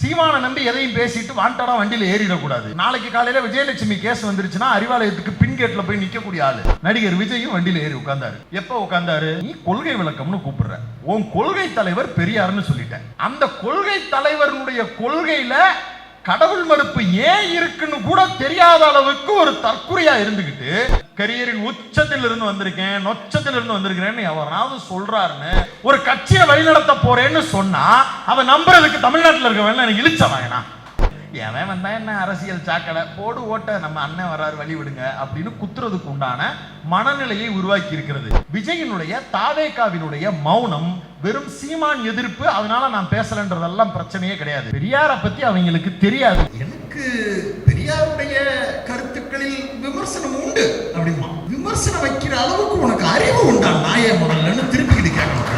சீமானை நம்பி எதையும் பேசிட்டு வாண்டடா வண்டியில ஏறிடக்கூடாது. நாளைக்கு காலையில விஜயலட்சுமி கேஸ் வந்துருச்சுன்னா அறிவாலயத்துக்கு பின் கேட்ல போய் நிக்கக்கூடிய ஆளு. நடிகர் விஜயும் வண்டியில ஏறி உட்கார்ந்தாரு. எப்ப உட்கார்ந்தாரு? நீ கொள்கை விளக்கம்னு கூப்பிடுற. உன் கொள்கை தலைவர் பெரியார்னு சொல்லிட்டேன். அந்த கொள்கை தலைவருடைய கொள்கையில கடவுள் மறுப்பு ஏன் இருக்குன்னு கூட தெரியாத அளவுக்கு ஒரு தற்குறியா இருந்துகிட்டு கரியரின் உச்சத்தில் இருந்து வந்திருக்கேன் நொச்சத்தில் இருந்து வந்திருக்கிறேன்னு எவராவது சொல்றாருன்னு ஒரு கட்சியை வழிநடத்த போறேன்னு சொன்னா அவன் நம்புறதுக்கு தமிழ்நாட்டுல இருக்கவன் எனக்கு இழிச்சவாங்கண்ணா எவன்? வந்தா என்ன அரசியல் சாக்கடை? போடு ஓட்ட நம்ம அண்ணன் வராரு வழி விடுங்க அப்படின்னு குத்துறதுக்கு உண்டான மனநிலையை உருவாக்கி இருக்கிறது. விஜயனுடைய தாவேகாவினுடைய மௌனம் வெறும் சீமான் எதிர்ப்பு அதனால நான் பேசலன்றதெல்லாம் பிரச்சனையே கிடையாது. பெரியாரை பத்தி அவங்களுக்கு தெரியாது. எனக்கு பெரியாருடைய கருத்துக்களில் விமர்சனம் உண்டு. அப்படிமா விமர்சனம் வைக்கிற அளவுக்கு உனக்கு அறிவு உண்டா? நாய முதல்லன்னு திருப்பிக்கிட்டு கேட்கணும்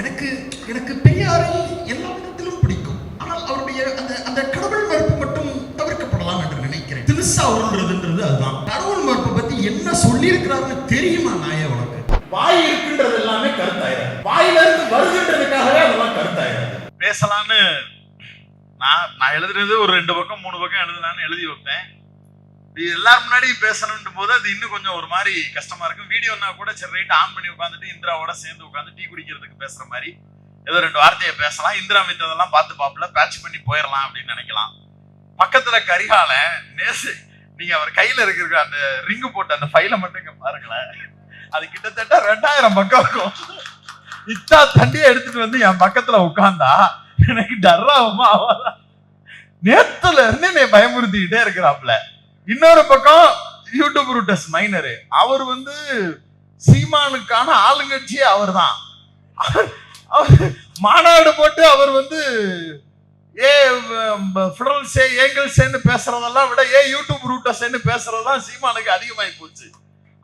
எனக்கு எனக்கு பெரியாரை எல்லா விதத்திலும் பிடிக்கும். ஆனால் அவருடைய அந்த அந்த கடவுள் மறுப்பு மட்டும் தவிர்க்கப்படலாம் என்று நினைக்கிறேன். திருசா உருள்றதுன்றது அதுதான். கடவுள் மறுப்பை பத்தி என்ன சொல்லி இருக்கிறாருன்னு தெரியுமா நாய உனக்கு? வாய் இருக்குன்றது எல்லாமே கருத்தாயிராது. வாயில இருந்து வருதுன்றதுக்காகவே அதெல்லாம் கருத்தாயிராது. பேசலான்னு நான் நான் எழுதுறது ஒரு ரெண்டு பக்கம் மூணு பக்கம் எழுதலான்னு எழுதி வைப்பேன். எல்லாரும் முன்னாடி பேசணுன்ற போது அது இன்னும் கொஞ்சம் ஒரு மாதிரி கஷ்டமா இருக்கும். வீடியோனா கூட சரி ரைட் ஆன் பண்ணி உட்காந்துட்டு இந்திராவோட சேர்ந்து உட்காந்து டீ குடிக்கிறதுக்கு பேசுற மாதிரி ஏதோ ரெண்டு வார்த்தையை பேசலாம். இந்திரா மித்ததெல்லாம் பார்த்து பாப்புல பேட்ச் பண்ணி போயிடலாம் அப்படின்னு நினைக்கலாம். பக்கத்துல கரிகால நேசு நீங்க அவர் கையில இருக்கிற அந்த ரிங்கு போட்ட அந்த ஃபைலை மட்டும் இங்க பாருங்களேன். அது கிட்டத்தட்ட ரெண்டாயிரம் பக்கம் இருக்கும். இத்தா தண்டியை எடுத்துட்டு வந்து என் பக்கத்துல உட்காந்தா எனக்கு டர்ராகுமா ஆவாதா? நேத்துல இருந்து என்னை பயமுறுத்திக்கிட்டே இருக்கிறாப்ல இன்னொரு பக்கம் யூடியூப் ரூட்டஸ் மைனரு. அவர் வந்து சீமானுக்கான ஆளுங்கட்சியே அவர் தான் மாநாடு போட்டு அவர் வந்து ஏ ஃபிடரல்ஸே ஏங்கல்ஸேன்னு பேசுறதெல்லாம் விட ஏ யூடியூப் ரூட்டஸ்ன்னு பேசுறதெல்லாம் சீமானுக்கு அதிகமாகி போச்சு.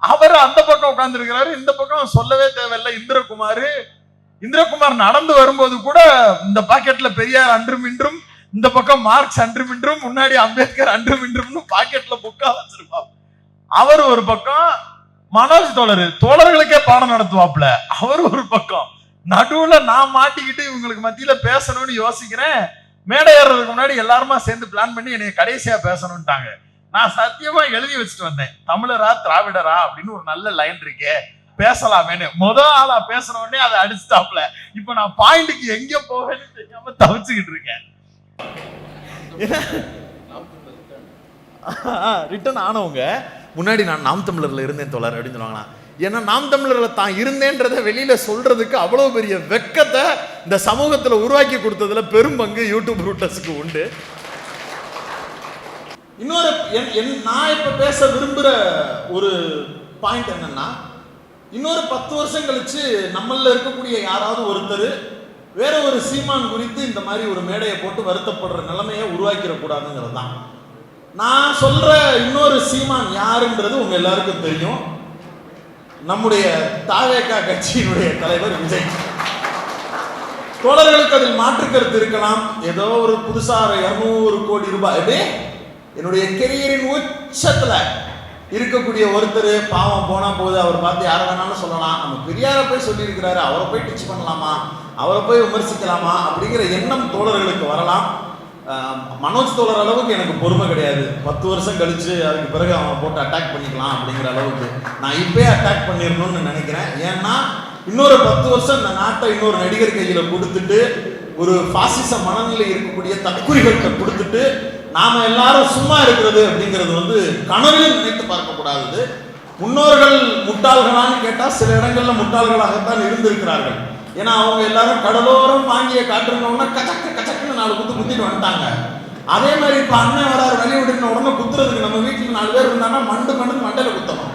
அவர் அந்த பக்கம் உட்காந்துருக்கிறாரு இந்த பக்கம் சொல்லவே தேவையில்லை. இந்திரகுமார் இந்திரகுமார் நடந்து வரும்போது கூட இந்த பாக்கெட்ல பெரியார் அன்றும் இன்றும் இந்த பக்கம் மார்க்ஸ் அன்றும் இன்றும் முன்னாடி அம்பேத்கர் அன்றும் இன்றும்னு பாக்கெட்ல புக்கா வச்சிருப்பார் அவர் ஒரு பக்கம் மனோஜ் தோழர் தோழர்களுக்கே பாடம் நடத்துவாப்ல. அவர் ஒரு பக்கம் நடுவுல நான் மாட்டிக்கிட்டு இவங்களுக்கு மத்தியில பேசணும்னு யோசிக்கிறேன். மேடை ஏறதுக்கு முன்னாடி எல்லாருமா சேர்ந்து பிளான் பண்ணி என்னை கடைசியா பேசணும்ட்டாங்க. நான் சத்தியமா எழுதி வச்சுட்டு வந்தேன். தமிழரா திராவிடரா அப்படின்னு ஒரு நல்ல லைன் இருக்கே. பேசலாமேன்னு. முத ஆளா பேசின உடனே அதை அடிச்சுட்டாப்ல. இப்ப நான் பாயிண்ட்டுக்கு எங்க போவேன்னு தெரியாம தவிச்சுக்கிட்டு இருக்கேன். ரிட்டர்ன் ஆனவங்க முன்னாடி நான் நாம் தமிழர்ல இருந்தேன் தோழர் அப்படின்னு சொல்லுவாங்களா ஏன்னா நாம் தமிழர்ல தான் இருந்தேன்றதை வெளியில சொல்றதுக்கு அவ்வளவு பெரிய வெக்கத்தை இந்த சமூகத்துல உருவாக்கி கொடுத்ததுல பெரும் பங்கு யூடியூப் ரூட்டர்ஸுக்கு உண்டு. இன்னொரு என்- என்- நான் இப்ப பேச விரும்புற ஒரு பாயிண்ட் என்னன்னா இன்னொரு பத்து வருஷம் கழிச்சு நம்மள இருக்கக்கூடிய யாராவது ஒருத்தர் வேற ஒரு சீமான் குறித்து இந்த மாதிரி ஒரு மேடையை போட்டு வருத்தப்படுற நிலைமையை உருவாக்கிடக்கூடாதுங்கிறது தான் நான் சொல்ற இன்னொரு சீமான் யாருன்றது உங்க எல்லாருக்கும் தெரியும். நம்முடைய தாவேக்கா கட்சியினுடைய தலைவர் விஜய். தோழர்களுக்கு அதில் மாற்று கருத்து இருக்கலாம். ஏதோ ஒரு புதுசாக இருநூறு கோடி ரூபாய். என்னுடைய கெரியரின் உச்சத்துல இருக்கக்கூடிய ஒருத்தர் பாவம் போனால் போகுது அவர் பார்த்து யாரை வேணாலும் சொல்லலாம். நம்ம பெரியாரை போய் சொல்லியிருக்கிறாரு அவரை போய் டச் பண்ணலாமா? அவரை போய் விமர்சிக்கலாமா? அப்படிங்கிற எண்ணம் தோழர்களுக்கு வரலாம். மனோஜ் தோழர் அளவுக்கு எனக்கு பொறுமை கிடையாது. பத்து வருஷம் கழிச்சு அதுக்கு பிறகு அவன் போட்டு அட்டாக் பண்ணிக்கலாம் அப்படிங்கிற அளவுக்கு நான் இப்பயே அட்டாக் பண்ணிடணும்னு நினைக்கிறேன். ஏன்னா இன்னொரு பத்து வருஷம் இந்த நாட்டை இன்னொரு நடிகர் கையில் கொடுத்துட்டு ஒரு பாசிச மனநிலை இருக்கக்கூடிய தற்குறிகளுக்கு கொடுத்துட்டு நாம எல்லாரும் சும்மா இருக்கிறது அப்படிங்கிறது வந்து கனவிலும் நினைத்து பார்க்கக்கூடாதது முன்னோர்கள் முட்டாள்களான்னு கேட்டால் சில இடங்களில் முட்டாள்களாகத்தான் இருந்திருக்கிறார்கள். ஏன்னா அவங்க எல்லாரும் கடலோரம் வாங்கிய காற்றுனோன்னா கச்சக்க கச்சக்குன்னு நாலு குத்து குத்திட்டு வந்துட்டாங்க. அதே மாதிரி இப்போ அண்ணன் வராரு வழி விடுன உடனே குத்துறதுக்கு நம்ம வீட்டில் நாலு பேர் இருந்தாங்கன்னா மண்டு மண்டு மண்டையில் குத்தணும்.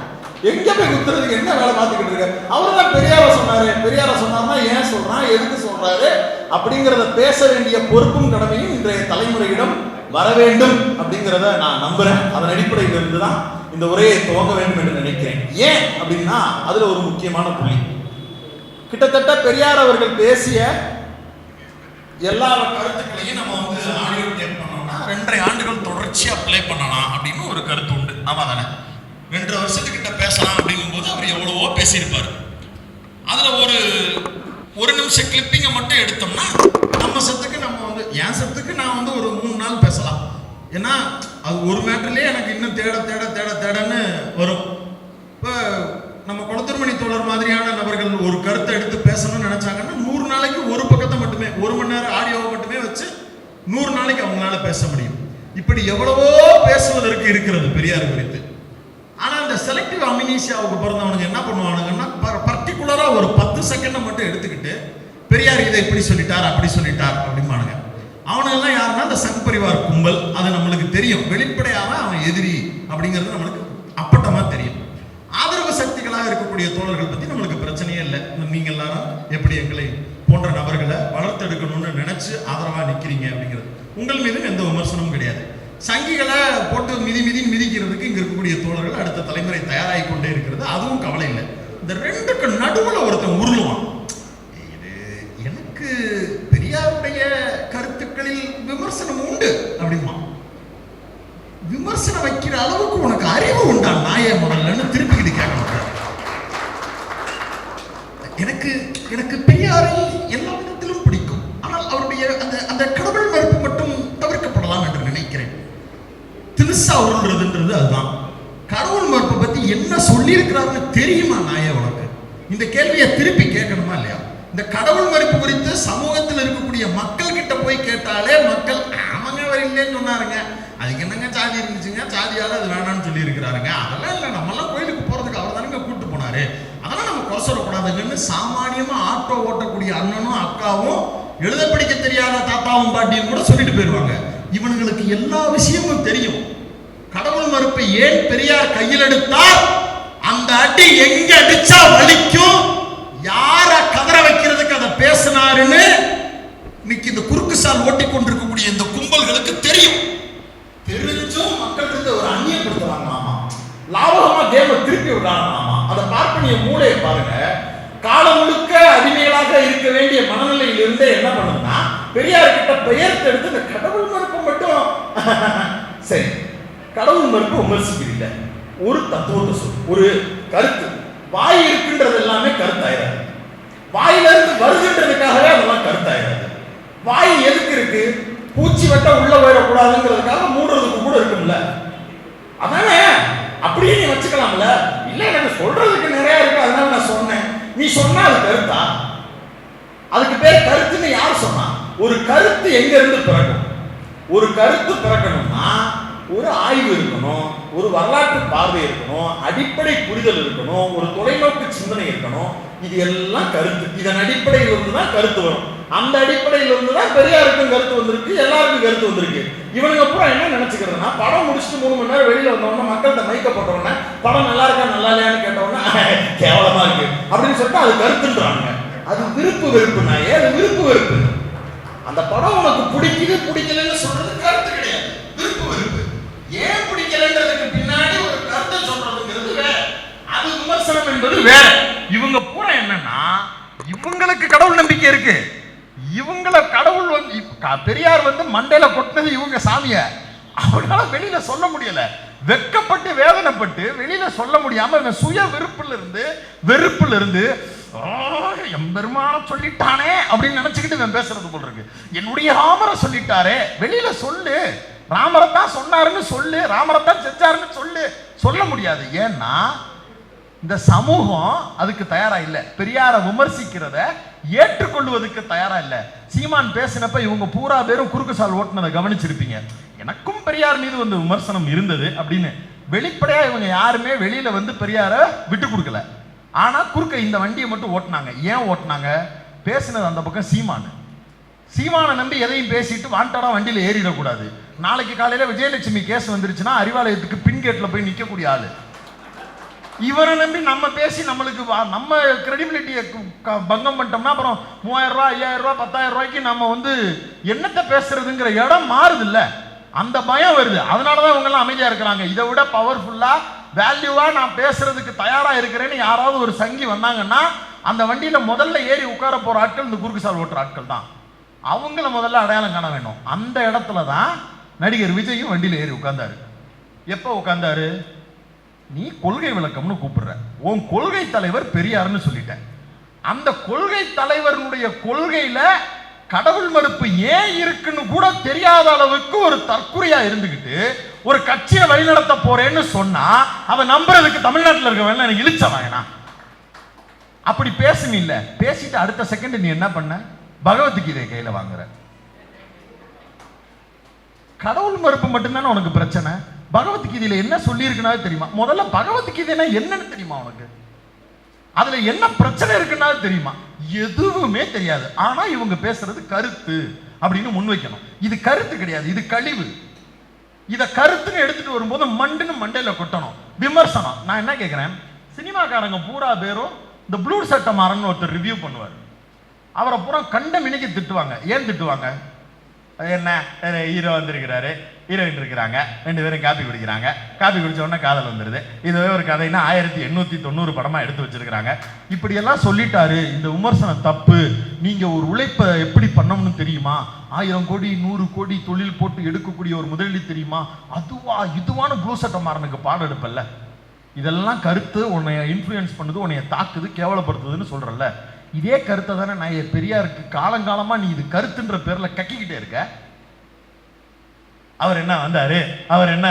எங்க போய் குத்துறதுக்கு என்ன வேலை பார்த்துக்கிட்டு இருக்க? அவர் தான் பெரியார சொன்னாரு. பெரியார சொன்னார்னா ஏன் சொல்றான்? எதுக்கு சொல்றாரு? அப்படிங்கிறத பேச வேண்டிய பொறுப்பும் கடமையும் இன்றைய தலைமுறையிடம் வர வேண்டும் அப்படிங்கிறத நான் நம்புறேன். அதன் அடிப்படையில் இருந்து தான் இந்த உரையை துவங்க வேண்டும் என்று நினைக்கிறேன். ஏன் அப்படின்னா அதுல ஒரு முக்கியமான புள்ளி. கிட்டத்தட்ட பெரியார் அவர்கள் பேசிய எல்லா கருத்துக்களையும் நம்ம வந்து ஆடியோ டேப் பண்ணோம்னா ரெண்டரை ஆண்டுகள் தொடர்ச்சியா ப்ளே பண்ணலாம் அப்படின்னு ஒரு கருத்து உண்டு. ஆமா தானே? ரெண்டரை வருஷத்துக்கிட்ட பேசலாம் அப்படிங்கும் போது அவர் எவ்வளவோ பேசியிருப்பார். அதுல ஒரு ஒரு நிமிஷம் கிளிப்பிங்கை மட்டும் எடுத்தோம்னா நம்ம சத்துக்கு நம்ம என் சத்துக்கு நான் வந்து ஒரு மூணு நாள் பேசலாம். ஏன்னா அது ஒரு மேட்டர்லேயே எனக்கு இன்னும் தேட தேட தேட தேடன்னு வரும். இப்போ நம்ம குளத்தூர்மணி தோழர் மாதிரியான நபர்கள் ஒரு கருத்தை எடுத்து பேசணும்னு நினைச்சாங்கன்னா நூறு நாளைக்கு ஒரு பக்கத்தை மட்டுமே ஒரு மணி நேரம் ஆடியோவை மட்டுமே வச்சு நூறு நாளைக்கு அவங்களால பேச முடியும். இப்படி எவ்வளவோ பேசுவதற்கு இருக்கிறது பெரியார் குறித்து. ஆனால் அந்த செலக்டிவ் அமினீஷியாவுக்கு பிறந்தவனுங்க என்ன பண்ணுவானுங்கன்னா பர்டிகுலராக ஒரு பத்து செகண்டை மட்டும் எடுத்துக்கிட்டு பெரியார் இதை இப்படி சொல்லிட்டார் அப்படி சொல்லிட்டார் அப்படிம்பானுங்க. அவனெல்லாம் யாருன்னா அந்த சத்பரிவார் கும்பல். அது நம்மளுக்கு தெரியும். வெளிப்படையாக அவன் எதிரி அப்படிங்கிறது நம்மளுக்கு அப்பட்டமா தெரியும். ஆதரவு சக்திகளாக இருக்கக்கூடிய தோழர்கள் பத்தி நம்மளுக்கு பிரச்சனையே இல்லை. நீங்க எல்லாரும் எப்படி எங்களை போன்ற நபர்களை வளர்த்தெடுக்கணும்னு நினைச்சு ஆதரவா நிக்கிறீங்க அப்படிங்கிறது. உங்கள் மீதும் எந்த விமர்சனமும் கிடையாது. சங்கிகளை போட்டு மிதி மிதி மிதிக்கிறதுக்கு இங்க இருக்கக்கூடிய தோழர்கள் அடுத்த தலைமுறை தயாராகி கொண்டே இருக்கிறது. அதுவும் கவலை இல்லை. இந்த ரெண்டுக்கு நடுவுல ஒருத்தன் கேள்வியை திருப்பி கேட்கணுமா இல்லையா? இந்த கடவுள் மறுப்பு குறித்து சமூகத்தில் இருக்கக்கூடிய மக்கள் கிட்ட போய் கேட்டாலே மக்கள் ஆமாங்க அவர் இல்லைன்னு சொன்னாருங்க. அதுக்கு என்னங்க சாதி இருந்துச்சுங்க? சாதியால் அது வேணாம்னு சொல்லியிருக்கிறாருங்க. அதெல்லாம் இல்லை நம்மளாம் கோயிலுக்கு போறதுக்கு அவர் தானுங்க கூப்பிட்டு போனாரு. அதெல்லாம் நம்ம குறை சொல்லக்கூடாதுங்கன்னு சாமானியமா ஆட்டோ ஓட்டக்கூடிய அண்ணனும் அக்காவும் எழுத படிக்க தெரியாத தாத்தாவும் பாட்டியும் கூட சொல்லிட்டு போயிடுவாங்க இவனுங்களுக்கு எல்லா விஷயமும் தெரியும். கடவுள் மறுப்பை ஏன் பெரியார் கையில் எடுத்தார்? அந்த அடி எங்க அடிச்சா வலிக்கும்? யார கதற வைக்கிறதுக்கு அதை பேசினாருன்னு இன்னைக்கு இந்த குறுக்கு சால் ஓட்டி கொண்டிருக்கக்கூடிய இந்த கும்பல்களுக்கு தெரியும். தெரிஞ்சும் மக்கள் இருந்து ஒரு அந்நியப்படுத்துறாங்களாமா லாபகமா தேவ திருப்பி விடுறாங்களாமா அதை பார்ப்பனிய மூளையை பாருங்க. காலம் முழுக்க அடிமைகளாக இருக்க வேண்டிய மனநிலையில் இருந்தே என்ன பண்ணும்னா பெரியார் கிட்ட பெயர் எடுத்து இந்த கடவுள் மறுப்பு மட்டும். சரி கடவுள் மறுப்பு விமர்சிக்கிறீங்க ஒரு தத்துவத்தை சொல் ஒரு கருத்து. வாய் இருக்கின்றது எல்லாமே கருத்தாயிராது. வாயிலிருந்து வருகின்றதுக்காகவே அதெல்லாம் கருத்தாயிராது. வாய் எதுக்கு இருக்கு? பூச்சி வெட்ட உள்ள போயிடக்கூடாதுங்கிறதுக்காக மூடுறதுக்கு கூட இருக்கும்ல. அதானே? அப்படியே நீ வச்சுக்கலாம்ல. இல்ல எனக்கு சொல்றதுக்கு நிறைய இருக்கு அதனால நான் சொன்னேன். நீ சொன்னா அது கருத்தா? அதுக்கு பேர் கருத்துன்னு யார் சொன்னா? ஒரு கருத்து எங்க இருந்து பிறக்கும்? ஒரு கருத்து பிறக்கணும் ஒரு ஆய்வு இருக்கணும் ஒரு வரலாற்று பார்வை இருக்கணும் அடிப்படை புரிதல் இருக்கணும் ஒரு தொலைநோக்கு சிந்தனை இருக்கணும். இது எல்லாம் கருத்து. இதன் அடிப்படையில் இருந்து தான் கருத்து வரும். அந்த அடிப்படையில் இருந்து தான் பெரியாருக்கும் கருத்து வந்திருக்கு எல்லாருக்கும் கருத்து வந்திருக்கு. இவனுக்கு அப்புறம் என்ன நினைச்சுக்கிறதுனா படம் முடிச்சுட்டு மூணு மணி நேரம் வெளியில வந்தவொடனே மக்கள்கிட்ட மைக்க போட்டவொடனே படம் நல்லா இருக்கா நல்லா இல்லையான்னு கேட்டவொடனே கேவலமா இருக்கு. அப்படின்னு சொல்லிட்டு அது கருத்துன்றாங்க அது விருப்பு வெறுப்புனா நாயே அது விருப்பு வெறுப்பு. அந்த படம் உனக்கு பிடிக்குது பிடிக்கலன்னு சொல்றது கருத்து கிடையாது விருப்பு வெறுப்பு ஏன் பிடிக்கலன்றதுக்கு பின்னாடி ஒரு கருத்தை சொல்றதுங்கிறது வேற அது விமர்சனம் என்பது வேற. இவங்க பூரா என்னன்னா இவங்களுக்கு கடவுள் நம்பிக்கை இருக்கு. இவங்கள கடவுள் வந்து பெரியார் வந்து மண்டையில கொட்டினது இவங்க சாமிய. அவங்களால வெளியில சொல்ல முடியல. வெக்கப்பட்டு வேதனைப்பட்டு வெளியில சொல்ல முடியாம இவன் சுய வெறுப்புல இருந்து வெறுப்புல இருந்து எம்பெருமான சொல்லிட்டானே அப்படின்னு நினைச்சுக்கிட்டு இவன் பேசுறது போல இருக்கு. என்னுடைய ராமரை சொல்லிட்டாரே. வெளியில சொல்லு. ராமரை தான் சொன்னாருன்னு சொல்லு. ராமரை தான் செஞ்சாருன்னு சொல்லு. சொல்ல முடியாது. ஏன்னா இந்த சமூகம் அதுக்கு தயாரா இல்ல. பெரியார விமர்சிக்கிறத ஏற்றுக்கொள்வதற்கு தயாரா இல்ல. சீமான் பேசினப்ப இவங்க பூரா பேரும் குறுக்கு சால் ஓட்டுனதை கவனிச்சிருப்பீங்க. எனக்கும் பெரியார் மீது வந்து விமர்சனம் இருந்தது அப்படின்னு வெளிப்படையா இவங்க யாருமே வெளியில வந்து பெரியார விட்டு கொடுக்கல. ஆனா குறுக்க இந்த வண்டியை மட்டும் ஓட்டுனாங்க. ஏன் ஓட்டுனாங்க? பேசினது அந்த பக்கம் சீமான். சீமானை நம்பி எதையும் பேசிட்டு வாண்டடா வண்டியில ஏறிடக்கூடாது நாளைக்கு காலையில விஜயலட்சுமி கேஸ் வந்துருச்சுன்னா அறிவாலயத்துக்கு பின்கேட்டில் போய் நிக்கக்கூடிய ஆளு. இவரை நம்பி நம்ம பேசி நம்மளுக்கு வா- நம்ம கிரெடிபிலிட்டியை பங்கம் பண்ணிட்டோம்னா அப்புறம் மூவாயிரம் ரூபா ஐயாயிரம் ரூபா பத்தாயிரம் ரூபாய்க்கு நம்ம வந்து என்னத்தை பேசுறதுங்கிற இடம் மாறுது இல்ல அந்த பயம் வருது. அதனால தான் இவங்கெல்லாம் அமைதியாக இருக்கிறாங்க. இதை விட பவர்ஃபுல்லாக வேல்யூவாக நான் பேசுறதுக்கு தயாராக இருக்கிறேன்னு யாராவது ஒரு சங்கி வந்தாங்கன்னா அந்த வண்டியில் முதல்ல ஏறி உட்கார போகிற ஆட்கள் இந்த குறுக்கு சால் ஓட்டுற ஆட்கள் தான். அவங்கள முதல்ல அடையாளம் காண வேணும். அந்த இடத்துல தான் நடிகர் விஜயும் வண்டியில் ஏறி உட்கார்ந்தாரு. எப்போ உட்கார்ந்தாரு? நீ கொள்கை விளக்கம்னு கூப்பிடுற. உன் கொள்கை தலைவர் பெரியார்னு சொல்லிட்டேன். அந்த கொள்கை தலைவருடைய கொள்கையில கடவுள் மறுப்பு ஏன் இருக்குன்னு கூட தெரியாத அளவுக்கு ஒரு தற்குறியா இருந்துகிட்டு ஒரு கட்சியை வழிநடத்த போறேன்னு சொன்னா அவன் நம்புறதுக்கு தமிழ்நாட்டில் இருக்க வேணா எனக்கு இழிச்ச அப்படி பேசுன இல்ல. பேசிட்டு அடுத்த செகண்ட் நீ என்ன பண்ண? பகவத்கீதை கையில வாங்குற. கடவுள் மறுப்பு மட்டும்தானே உனக்கு பிரச்சனை? பகவத்கீதையில என்ன சொல்லியிருக்குன்னா தெரியுமா? முதல்ல பகவத்கீதைனா என்னன்னு தெரியுமா அவனுக்கு அதுல என்ன பிரச்சனை இருக்குன்னா தெரியுமா? எதுவுமே தெரியாது. ஆனா இவங்க பேசுறது கருத்து அப்படின்னு முன்வைக்கணும். இது கருத்து கிடையாது. இது கழிவு. இதை கருத்துன்னு எடுத்துட்டு வரும்போது மண்டுன்னு மண்டையில கொட்டணும். விமர்சனம். நான் என்ன கேட்கிறேன் சினிமாக்காரங்க பூரா பேரும் இந்த ப்ளூ சட்டை மாறன்னு ஒருத்தர் ரிவ்யூ பண்ணுவார். அவரை பூரா கண்ட மினிக்கு திட்டுவாங்க. ஏன் திட்டுவாங்க? என்ன? ஹீரோ வந்திருக்கிறாரு. ஹீரோயின் இருக்கிறாங்க. ரெண்டு பேரும் காப்பி குடிக்கிறாங்க. காப்பி குடிச்ச உடனே காதல் வந்துடுது இதுவே ஒரு கதைன்னா ஆயிரத்தி எண்ணூத்தி தொண்ணூறு படமா எடுத்து வச்சிருக்கிறாங்க. இப்படி எல்லாம் சொல்லிட்டாரு. இந்த விமர்சனம் தப்பு. நீங்க ஒரு உழைப்பை எப்படி பண்ணணும்னு தெரியுமா? ஆயிரம் கோடி நூறு கோடி தொழில் போட்டு எடுக்கக்கூடிய ஒரு முதலீடு தெரியுமா? அதுவா இதுவான குளூசட்டமாறனுக்கு பாடம் எடுப்பல்ல. இதெல்லாம் கருத்து உன்னை இன்ஃப்ளூயன்ஸ் பண்ணுது உன்னைய தாக்குது கேவலப்படுத்துதுன்னு சொல்கிறல்ல இதே கருத்தை தானே நான் என் பெரியாருக்கு காலங்காலமாக நீ இது கருத்துன்ற பேரில் கக்கிக்கிட்டே இருக்க. அவர் என்ன வந்தாரு? அவர் என்ன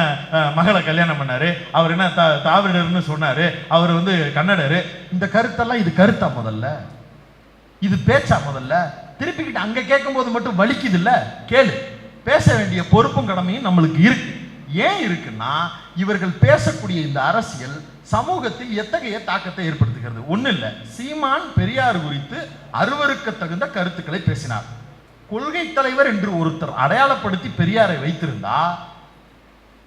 மகளை கல்யாணம் பண்ணாரு? அவர் என்ன தா தாவிடர்னு சொன்னாரு? அவர் வந்து கன்னடரு. இந்த கருத்தெல்லாம் இது கருத்தா முதல்ல? இது பேச்சா முதல்ல? திருப்பிக்கிட்டு அங்கே கேட்கும்போது மட்டும் வலிக்குது இல்லை கேளு. பேச வேண்டிய பொறுப்பும் கடமையும் நம்மளுக்கு இருக்கு. ஏன் இருக்குன்னா இவர்கள் பேசக்கூடிய இந்த அரசியல் சமூகத்தில் எத்தகைய தாக்கத்தை ஏற்படுத்துகிறது? ஒன்றும் இல்லை. சீமான் பெரியார் குறித்து அருவருக்க தகுந்த கருத்துக்களை பேசினார். கொள்கை தலைவர் என்று ஒருத்தர் அடையாளப்படுத்தி பெரியாரை வைத்திருந்தா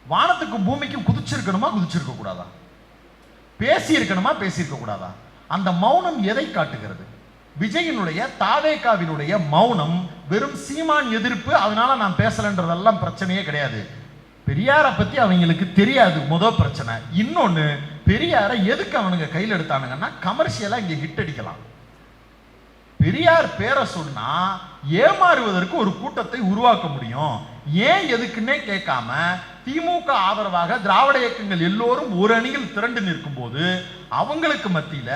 வானத்துக்கும் பூமிக்கும் குதிச்சிருக்கணுமா குதிச்சிருக்க கூடாதா? பேசியிருக்கணுமா பேசியிருக்க கூடாதா? அந்த மௌனம் எதை காட்டுகிறது? விஜயினுடைய தாவேகாவினுடைய மௌனம் வெறும் சீமான் எதிர்ப்பு அதனால நான் பேசலன்றதெல்லாம் பிரச்சனையே கிடையாது. பெரியாரை பத்தி அவங்களுக்கு தெரியாது. முத பிரச்சனை. இன்னொன்னு பெரியாரை எதுக்கு அவனுங்க கையில் எடுத்தானுங்கன்னா கமர்ஷியலாக இங்கே ஹிட் அடிக்கலாம். பெரியார் பேரை சொன்னா ஏமாறுவதற்கு ஒரு கூட்டத்தை உருவாக்க முடியும். ஏன் எதுக்குன்னே கேட்காம திமுக ஆதரவாக திராவிட இயக்கங்கள் எல்லோரும் ஒரு அணியில் திரண்டு நிற்கும் போது அவங்களுக்கு மத்தியில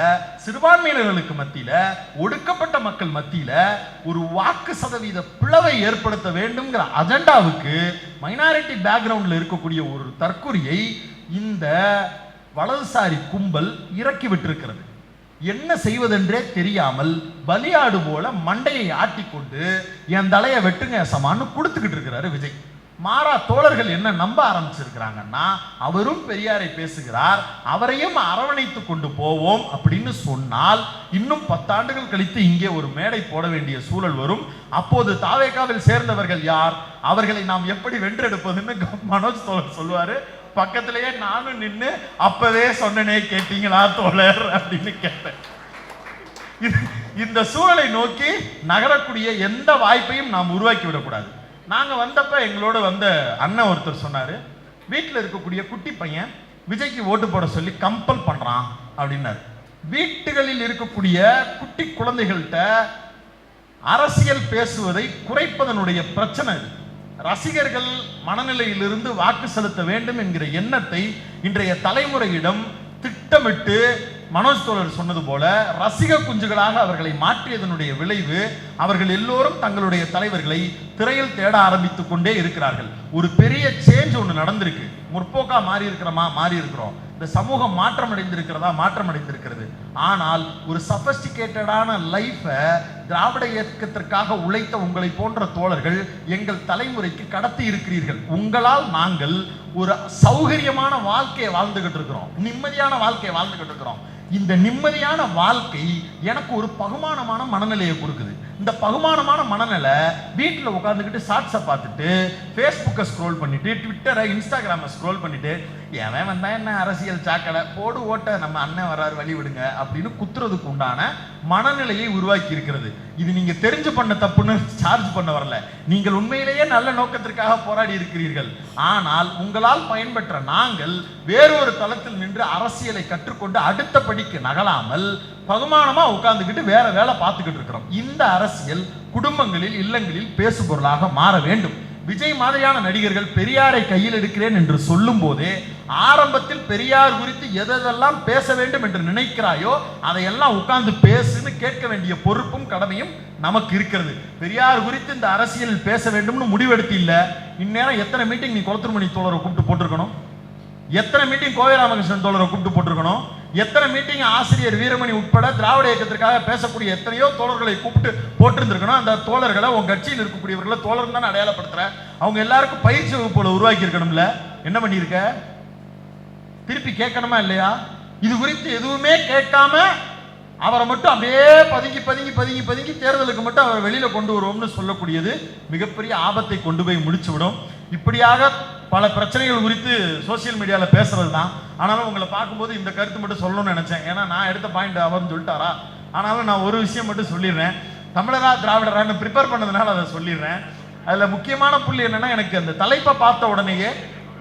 சிறுபான்மையினர்களுக்கு மத்தியில ஒடுக்கப்பட்ட மக்கள் மத்தியில ஒரு வாக்கு சதவீத பிளவை ஏற்படுத்த வேண்டும்ங்கிற அஜெண்டாவுக்கு மைனாரிட்டி பேக்ரவுண்டில் இருக்கக்கூடிய ஒரு தற்கொலையை இந்த வலதுசாரி கும்பல் இறக்கி விட்டிருக்கிறது. என்ன செய்வதென்றே தெரியாமல் பலியாடு போல மண்டையை ஆட்டிக்கொண்டு என் தலையை வெட்டுங்க சமான்னு கொடுத்துக்கிட்டு இருக்கிறாரு விஜய். மாறா தோழர்கள் என்ன நம்ப ஆரம்பிச்சிருக்கிறாங்கன்னா அவரும் பெரியாரை பேசுகிறார் அவரையும் அரவணைத்து கொண்டு போவோம் அப்படின்னு சொன்னால் இன்னும் பத்தாண்டுகள் கழித்து இங்கே ஒரு மேடை போட வேண்டிய சூழல் வரும். அப்போது தாவேகாவில் சேர்ந்தவர்கள் யார்? அவர்களை நாம் எப்படி வென்றெடுப்பதுன்னு மனோஜ் தோழர் சொல்லுவாரு. பக்கத்திலேயே நானும் நின்று அப்பவே சொன்னனே கேட்டீங்களா தோழர்? அப்படின்னு கேட்டேன். இது- இந்த சூழலை நோக்கி நகரக்கூடிய எந்த வாய்ப்பையும் நாம் உருவாக்கி விடக்கூடாது. நாங்கள் வந்தப்ப எங்களோட வந்த அண்ணன் ஒருத்தர் சொன்னார் வீட்டில் இருக்கக்கூடிய குட்டி பையன் விஜய்க்கு ஓட்டு போட சொல்லி கம்பல் பண்ணுறான் அப்படின்னாரு. வீட்டுகளில் இருக்கக்கூடிய குட்டி குழந்தைகள்கிட்ட அரசியல் பேசுவதை குறைப்பதனுடைய பிரச்சனை இது. ரசிகர்கள் மனநிலையிலிருந்து வாக்கு செலுத்த வேண்டும் என்கிற எண்ணத்தை இன்றைய தலைமுறையிடம் திட்டமிட்டு மனோஜ் தோழர் சொன்னது போல ரசிக குஞ்சுகளாக அவர்களை மாற்றியதனுடைய விளைவு அவர்கள் எல்லோரும் தங்களுடைய தலைவர்களை திரையில் தேட ஆரம்பித்துக் கொண்டே இருக்கிறார்கள். ஒரு பெரிய சேஞ்ச் ஒன்று நடந்திருக்கு. முற்போக்கா மாறி இருக்கிறோமா? மாறி இருக்கிறோம். இந்த சமூகம் மாற்றம் அடைந்திருக்கிறதா? மாற்றம் அடைந்திருக்கிறது. ஆனால் ஒரு சபஸ்டிகேட்டடான லைஃபை திராவிட இயக்கத்திற்காக உழைத்த உங்களை போன்ற தோழர்கள் எங்கள் தலைமுறைக்கு கடத்தி இருக்கிறீர்கள். உங்களால் நாங்கள் ஒரு சௌகரியமான வாழ்க்கையை வாழ்ந்துகிட்டு இருக்கிறோம். நிம்மதியான வாழ்க்கையை வாழ்ந்துகிட்டு இருக்கிறோம். இந்த நிம்மதியான வாழ்க்கை எனக்கு ஒரு பகுமானமான மனநிலையை கொடுக்குது. இந்த பகுமானமான மனநிலை வீட்டில் உட்காந்துக்கிட்டு ஷார்ட்ஸை பார்த்துட்டு ஃபேஸ்புக்கை ஸ்க்ரோல் பண்ணிட்டு ட்விட்டரை இன்ஸ்டாகிராமை ஸ்க்ரோல் பண்ணிட்டு எவன் வந்தா என்ன அரசியல் சாக்கடை? போடு ஓட்ட நம்ம அண்ணன் வராரு வழி விடுங்க அப்படின்னு குத்துறதுக்கு உண்டான மனநிலையை உருவாக்கி இருக்கிறது. இது நீங்க தெரிஞ்சு பண்ண தப்புன்னு சார்ஜ் பண்ண வரல. நீங்கள் உண்மையிலேயே நல்ல நோக்கத்திற்காக போராடி இருக்கிறீர்கள். ஆனால் உங்களால் பயன்பெற்ற நாங்கள் வேறொரு தளத்தில் நின்று அரசியலை கற்றுக்கொண்டு அடுத்த படிக்கு நகலாமல் பகுமானமா உட்கார்ந்துக்கிட்டு வேற வேலை பார்த்துக்கிட்டு இருக்கிறோம். இந்த அரசியல் குடும்பங்களில் இல்லங்களில் பேசுபொருளாக மாற வேண்டும். விஜய் மாதிரியான நடிகர்கள் பெரியாரை கையில் எடுக்கிறேன் என்று சொல்லும் போதே ஆரம்பத்தில் பெரியார் குறித்து எதெல்லாம் பேச வேண்டும் என்று நினைக்கிறாயோ அதையெல்லாம் உட்கார்ந்து பேசுன்னு கேட்க வேண்டிய பொறுப்பும் கடமையும் நமக்கு இருக்கிறது. பெரியார் குறித்து இந்த அரசியல் பேச வேண்டும்னு முடிவெடுத்து இல்லை. இந்நேரம் எத்தனை மீட்டிங் நீ குளத்துருமணி தோழரை கூப்பிட்டு போட்டிருக்கணும்? எத்தனை மீட்டிங் கோவை ராமகிருஷ்ணன் தோழரை கூப்பிட்டு போட்டிருக்கணும்? எத்தனை மீட்டிங் ஆசிரியர் வீரமணி உட்பட திராவிட இயக்கத்திற்காக பேசக்கூடிய எத்தனையோ தோழர்களை கூப்பிட்டு போட்டிருந்திருக்கணும். அந்த தோழர்களை உங்கள் கட்சியில் இருக்கக்கூடியவர்களை தோழர் தான் அடையாளப்படுத்துகிறேன் அவங்க எல்லாருக்கும் பயிற்சி வகுப்புகளை உருவாக்கி இருக்கணும்ல என்ன பண்ணியிருக்க? திருப்பி கேட்கணுமா இல்லையா? இது குறித்து எதுவுமே கேட்காம அவரை மட்டும் அப்படியே பதுங்கி பதுங்கி பதுங்கி பதுங்கி தேர்தலுக்கு மட்டும் அவரை வெளியில் கொண்டு வருவோம்னு சொல்லக்கூடியது மிகப்பெரிய ஆபத்தை கொண்டு போய் முடிச்சுவிடும். இப்படியாக பல பிரச்சனைகள் குறித்து சோசியல் மீடியாவில் பேசுறது தான். ஆனாலும் உங்களை பார்க்கும்போது இந்த கருத்து மட்டும் சொல்லணும்னு நினைச்சேன். ஏன்னா நான் எடுத்த பாயிண்ட் அவர்னு சொல்லிட்டாரா? ஆனாலும் நான் ஒரு விஷயம் மட்டும் சொல்லிடுறேன். தமிழரா திராவிடரான்னு ப்ரிப்பேர் பண்ணதுனால அதை சொல்லிடுறேன். அதில் முக்கியமான புள்ளி என்னன்னா எனக்கு அந்த தலைப்பை பார்த்த உடனேயே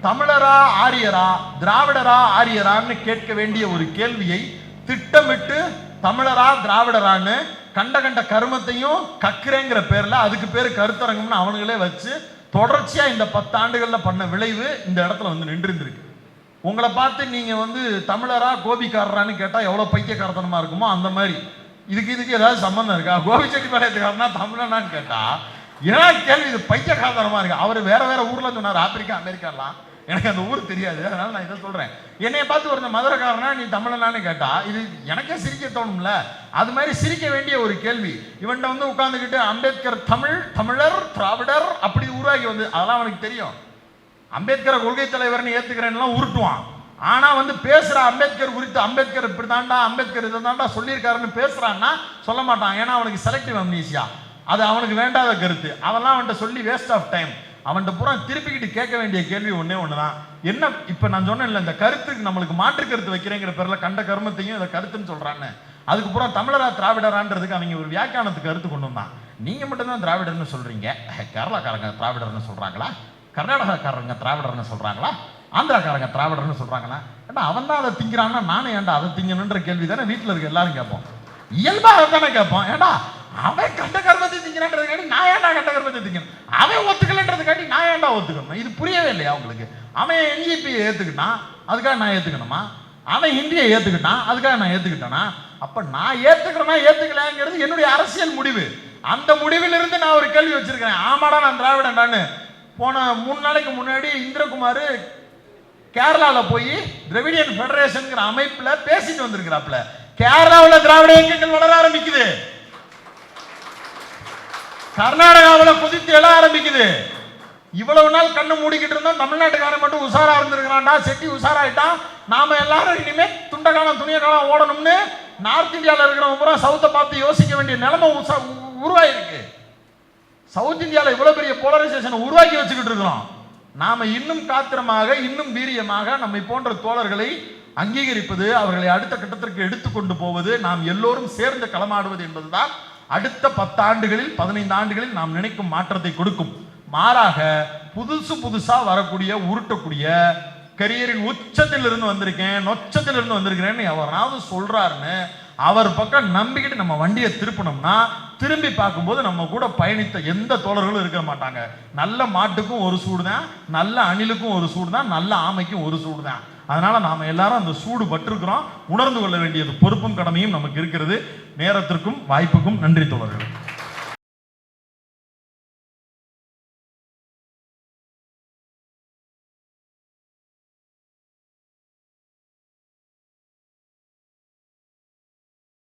தமிழரா ஆரியரா திராவிடரா ஆரியரான்னு கேட்க வேண்டிய ஒரு கேள்வியை திட்டமிட்டு தமிழரா திராவிடரான்னு கண்ட கண்ட கருமத்தையும் கக்குறேங்கிற பேரில் அதுக்கு பேர் கருத்தரங்கம்னு அவனுங்களே வச்சு தொடர்ச்சியாக இந்த பத்தாண்டுகளில் பண்ண விளைவு இந்த இடத்துல வந்து நின்றுந்திருக்கு உங்களை பார்த்து நீங்கள் வந்து தமிழரா கோபிக்காரரான்னு கேட்டால் எவ்வளோ பைத்தியக்காரத்தனமாக இருக்குமோ அந்த மாதிரி. இதுக்கு இதுக்கு ஏதாவது சம்மந்தம் இருக்கா? கோபி செட்டிப்பாளையத்துக்காரனா தமிழனான்னு கேட்டால் ஏன்னா கேள்வி இது பைத்தியக்காரத்தனமாக இருக்குது அவர் வேறு வேறு ஊரில் சொன்னார் ஆப்பிரிக்கா அமெரிக்காலாம் எனக்கு அந்த ஊர் தெரியாது அதனால நான் இதை சொல்கிறேன் என்னைய பார்த்து ஒரு மதுரைக்காரனா நீ தமிழனான்னு கேட்டா இது எனக்கே சிரிக்க தோணும்ல? அது மாதிரி சிரிக்க வேண்டிய ஒரு கேள்வி. இவன்கிட்ட வந்து உட்காந்துக்கிட்டு அம்பேத்கர் தமிழ் தமிழர் திராவிடர் அப்படி உருவாகி வந்து அதெல்லாம் அவனுக்கு தெரியும். அம்பேத்கரை கொள்கை தலைவர்னு ஏற்றுக்கிறேன்லாம் உருட்டுவான். ஆனால் வந்து பேசுகிற அம்பேத்கர் குறித்து அம்பேத்கர் இப்படி தாண்டா அம்பேத்கர் இதை தாண்டா சொல்லியிருக்காருன்னு பேசுகிறான்னா சொல்ல மாட்டான். ஏன்னா அவனுக்கு செலக்டிவ் அம்னீசியா அது அவனுக்கு வேண்டாத கருத்து. அதெல்லாம் அவன்கிட்ட சொல்லி வேஸ்ட் ஆஃப் டைம் அவன்கிட்ட பூரா திருப்பிக்கிட்டு கேட்க வேண்டிய கேள்வி ஒன்றே ஒன்று தான் என்ன இப்போ நான் சொன்னேன்ல இந்த கருத்துக்கு நம்மளுக்கு மாற்று கருத்து வைக்கிறேங்கிற பேரில் கண்ட கர்மத்தையும் இதை கருத்துன்னு சொல்கிறான்னு அதுக்கு பூரா தமிழரா திராவிடரான்றதுக்கு அவங்க ஒரு வியாக்கியானத்துக்கு கருத்து கொண்டு வந்தான். நீங்கள் மட்டும்தான் திராவிடர்னு சொல்கிறீங்க கேரளாக்காரங்க திராவிடர்னு சொல்கிறாங்களா கர்நாடகாக்காரங்க திராவிடர்னு சொல்கிறாங்களா ஆந்திராக்காரங்க திராவிடர்னு சொல்கிறாங்களா ஏன்னா அவன் தான் அதை திங்கிறான்னா நானும் ஏன்டா அதை திங்கணுன்ற கேள்வி தானே வீட்டில் இருக்க எல்லாரும் கேட்போம். இயல்பாக அதை தானே கேட்போம். ஏன்டா அவன் கண்ட கர்மத்தை திங்கிறான்றதுக்காண்டி நான் ஏன்டா கண்ட கர்மத்தை திங்கணும்? அவன் ஒத்துக்கலன்றதுக்காண்டி நான் ஏன்டா ஒத்துக்கணும்? இது புரியவே இல்லையா உங்களுக்கு? அவன் என்ஜிபி ஏத்துக்கிட்டான்? அதுக்காக நான் ஏத்துக்கணுமா? அவன் ஹிந்தியை ஏத்துக்கிட்டான்? அதுக்காக நான் ஏத்துக்கிட்டேனா? அப்ப நான் ஏத்துக்கிறேனா ஏத்துக்கலங்கிறது என்னுடைய அரசியல் முடிவு. அந்த முடிவிலிருந்து நான் ஒரு கேள்வி வச்சிருக்கிறேன். ஆமாடா நான் திராவிடன்டான்னு. போன மூணு நாளைக்கு முன்னாடி இந்திரகுமார் கேரளாவில் போய் திராவிடியன் ஃபெடரேஷன்ங்கிற அமைப்பில் பேசிட்டு வந்திருக்கிறாப்புல. கேரளாவில் திராவிட இயக்கங்கள் வளர ஆரம்பிக்குது. கர்நாடகாவில் குதித்து எழ ஆரம்பிக்குது. இவ்வளவு நாள் கண்ணு மூடிக்கிட்டு இருந்தோம். தமிழ்நாட்டுக்காரன் மட்டும் உஷாரா இருந்திருக்கிறான்டா. செட்டி உஷாராயிட்டான் நாம எல்லாரும் இனிமே துண்டகாலம் துணியகாலம் ஓடணும்னு நார்த் இந்தியாவில் இருக்கிறவங்க பூரா சவுத்தை பார்த்து யோசிக்க வேண்டிய நிலைமை உசா- உ- உருவாயிருக்கு. சவுத் இந்தியாவில் இவ்வளோ பெரிய போலரைசேஷனை உருவாக்கி வச்சுக்கிட்டு இருக்கிறோம். நாம இன்னும் காத்திரமாக இன்னும் வீரியமாக நம்மை போன்ற தோழர்களை அங்கீகரிப்பது அவர்களை அடுத்த கட்டத்திற்கு எடுத்துக்கொண்டு போவது நாம் எல்லோரும் சேர்ந்து களமாடுவது என்பதுதான் அடுத்த பத்து ஆண்டுகளில் பதினைந்து ஆண்டுகளில் நாம் நினைக்கும் மாற்றத்தை கொடுக்கும். மாறாக புதுசு புதுசாக வரக்கூடிய உருட்டக்கூடிய கரியரின் உச்சத்தில் இருந்து வந்திருக்கேன் நொச்சத்தில் இருந்து வந்திருக்கிறேன்னு எவராவது சொல்கிறாருன்னு அவர் பக்கம் நம்பிக்கிட்டு நம்ம வண்டியை திருப்பினோம்னா திரும்பி பார்க்கும்போது நம்ம கூட பயணித்த எந்த தோழர்களும் இருக்க மாட்டாங்க. நல்ல மாட்டுக்கும் ஒரு சூடு தான் நல்ல அணிலுக்கும் ஒரு சூடு தான் நல்ல ஆமைக்கும் ஒரு சூடு தான் அதனால் நாம் எல்லாரும் அந்த சூடு பட்டிருக்கிறோம். உணர்ந்து கொள்ள வேண்டியது பொறுப்பும் கடமையும் நமக்கு இருக்கிறது. நேரத்திற்கும் வாய்ப்புக்கும் நன்றி தோழர்கள்.